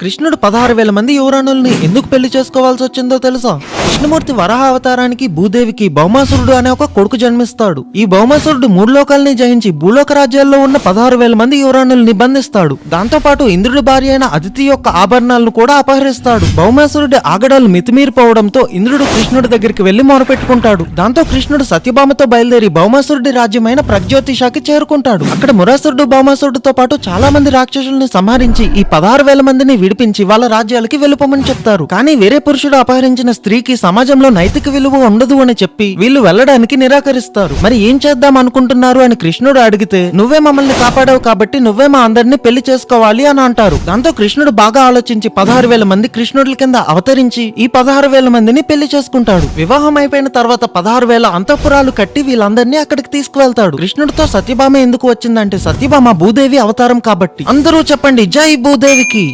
కృష్ణుడు పదహారు వేల మంది యువరాణుల్ని ఎందుకు పెళ్ళి చేసుకోవాల్సి వచ్చిందో తెలుసా? కృష్ణమూర్తి వరాహ అవతారానికి భూదేవికి భౌమాసురుడు అనే ఒక కొడుకు జన్మిస్తాడు. ఈ భౌమాసురుడు మూడు లోకాలని జయించి భూలోక రాజ్యాల్లో ఉన్న పదహారు వేల మంది యువరాణుల్ని బంధిస్తాడు దాంతో పాటు ఇంద్రుడి భార్య అయిన అదితి యొక్క ఆభరణాలను కూడా అపహరిస్తాడు. భౌమాసురుడి ఆగడాలు మితిమీరిపోవడంతో ఇంద్రుడు కృష్ణుడి దగ్గరికి వెళ్ళి మొరపెట్టుకుంటాడు. దాంతో కృష్ణుడు సత్యభామతో బయలుదేరి భౌమాసురుడి రాజ్యమైన ప్రజ్యోతిషాకి చేరుకుంటాడు. అక్కడ మురాసురుడు భౌమాసురుడితో పాటు చాలా మంది రాక్షసుల్ని సంహరించి ఈ పదహారు వేల మందిని విడిపించి వాళ్ళ రాజ్యాలకి వెళ్ళిపోమని చెప్తారు. కానీ వేరే పురుషుడు అపహరించిన స్త్రీకి సమాజంలో నైతిక విలువ ఉండదు అని చెప్పి వీళ్ళు వెళ్ళడానికి నిరాకరిస్తారు. మరి ఏం చేద్దాం అనుకుంటున్నారు అని కృష్ణుడు అడిగితే నువ్వే మమ్మల్ని కాపాడావు కాబట్టి నువ్వే మా అందరినీ పెళ్ళి చేసుకోవాలి అని అంటారు. దాంతో కృష్ణుడు బాగా ఆలోచించి పదహారు వేల మంది కృష్ణుడి కింద అవతరించి ఈ పదహారు వేల మందిని పెళ్ళి చేసుకుంటాడు. వివాహం అయిపోయిన తర్వాత పదహారు వేల అంతఃపురాలు కట్టి వీళ్ళందరినీ అక్కడికి తీసుకువెళ్తాడు. కృష్ణుడితో సత్యభామ ఎందుకు వచ్చిందంటే సత్యభామ భూదేవి అవతారం కాబట్టి. అందరూ చెప్పండి జై భూదేవికి.